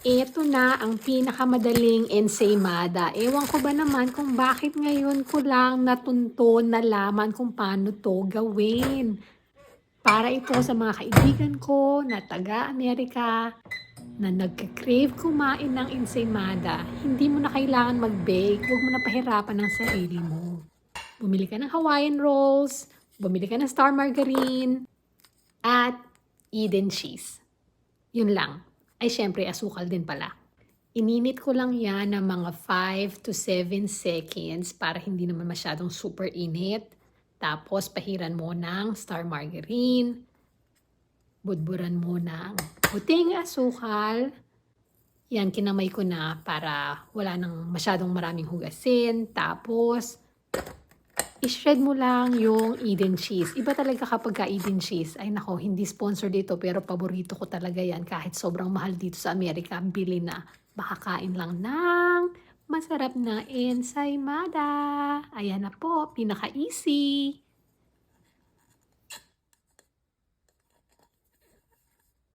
Ito na ang pinakamadaling ensaymada. Ewan ko ba naman kung bakit ngayon ko lang natunto nalaman kung paano to gawin. Para ito sa mga kaibigan ko na taga-Amerika na nagka-crave kumain ng ensaymada. Hindi mo na kailangan mag-bake. Huwag mo na pahirapan ang sarili mo. Bumili ka ng Hawaiian rolls, bumili ka ng star margarine, at Eden cheese. Yun lang. Ay, syempre, asukal din pala. Ininit ko lang yan ng mga 5 to 7 seconds para hindi naman masyadong super init. Tapos, pahiran mo ng star margarine. Budburan mo ng puting asukal. Yan, kinamay ko na para wala nang masyadong maraming hugasin. Tapos, i-shred mo lang yung Eden cheese. Iba talaga kapag ka Eden cheese. Ay nako, hindi sponsor dito pero paborito ko talaga yan. Kahit sobrang mahal dito sa Amerika, bili na. Makakain lang ng masarap na ensaymada. Ayan na po, pinaka-easy.